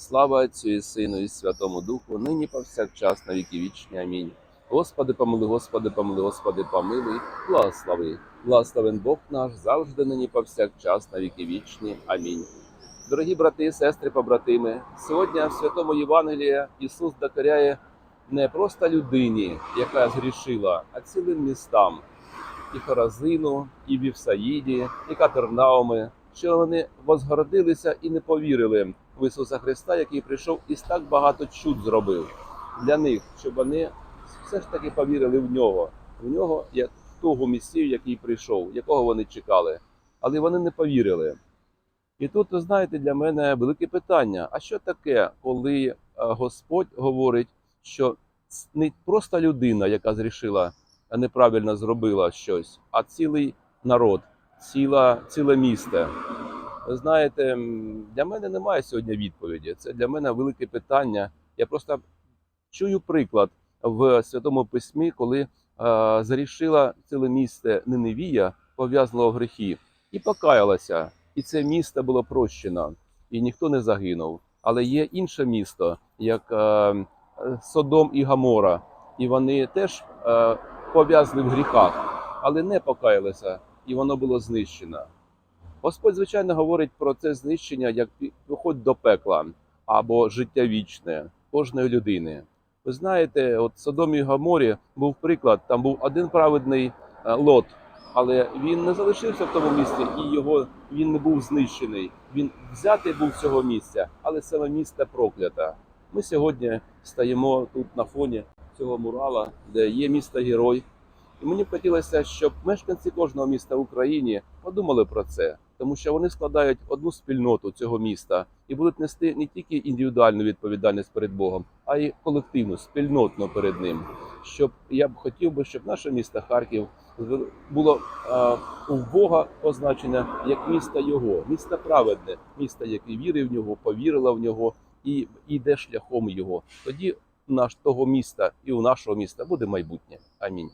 Слава Отцю і Сину і Святому Духу, нині повсякчас на віки вічні. Амінь. Господи, помилуй, Господи, помилуй, Господи, помилуй, благослови. Благословен Бог наш завжди нині повсякчас на віки вічні. Амінь. Дорогі брати сестри, побратими, сьогодні в святому Євангелії Ісус докоряє не просто людині, яка згрішила, а цілим містам і Хоразину, і Вівсаїді, і Капернауми, що вони возгородилися і не повірили в Ісуса Христа, який прийшов і так багато чуд зробив для них, щоб вони все ж таки повірили в нього, в нього як того Месію, який прийшов, якого вони чекали, але вони не повірили. І тут, ви знаєте, для мене велике питання: а що таке, коли е, Господь говорить, що не просто людина, яка зрішила, неправильно зробила щось, а цілий народ, ціла, ціле місто. Ви знаєте, для мене немає сьогодні відповіді. Це для мене велике питання. Я просто чую приклад в Святому Письмі, коли е, зарішила ціле місто Ниневія, пов'язаного грехи, і покаялася. І це місто було прощено, і ніхто не загинув. Але є інше місто, як е, Содом і Гамора, і вони теж е, пов'язані в гріхах, але не покаялися, і воно було знищено. Господь, звичайно, говорить про це знищення як виход до пекла або життя вічне кожної людини. Ви знаєте, от в Содомі і Гаморі був приклад, там був один праведний е, лот, але він не залишився в тому місці, і його він не був знищений. Він взятий був з цього місця, але саме місце проклято. Ми сьогодні стаємо тут на фоні цього мурала, де є місто герой. І мені б хотілося, щоб мешканці кожного міста в Україні подумали про це, тому що вони складають одну спільноту цього міста і будуть нести не тільки індивідуальну відповідальність перед Богом, а й колективну, спільнотну перед ним. Щоб я б хотів би, щоб наше місто Харків було е, у Бога позначене як місто Його, місто праведне, місто, яке вірив в нього, повірило в нього і йде шляхом його. Тоді наш того міста і у нашого міста буде майбутнє. Амінь.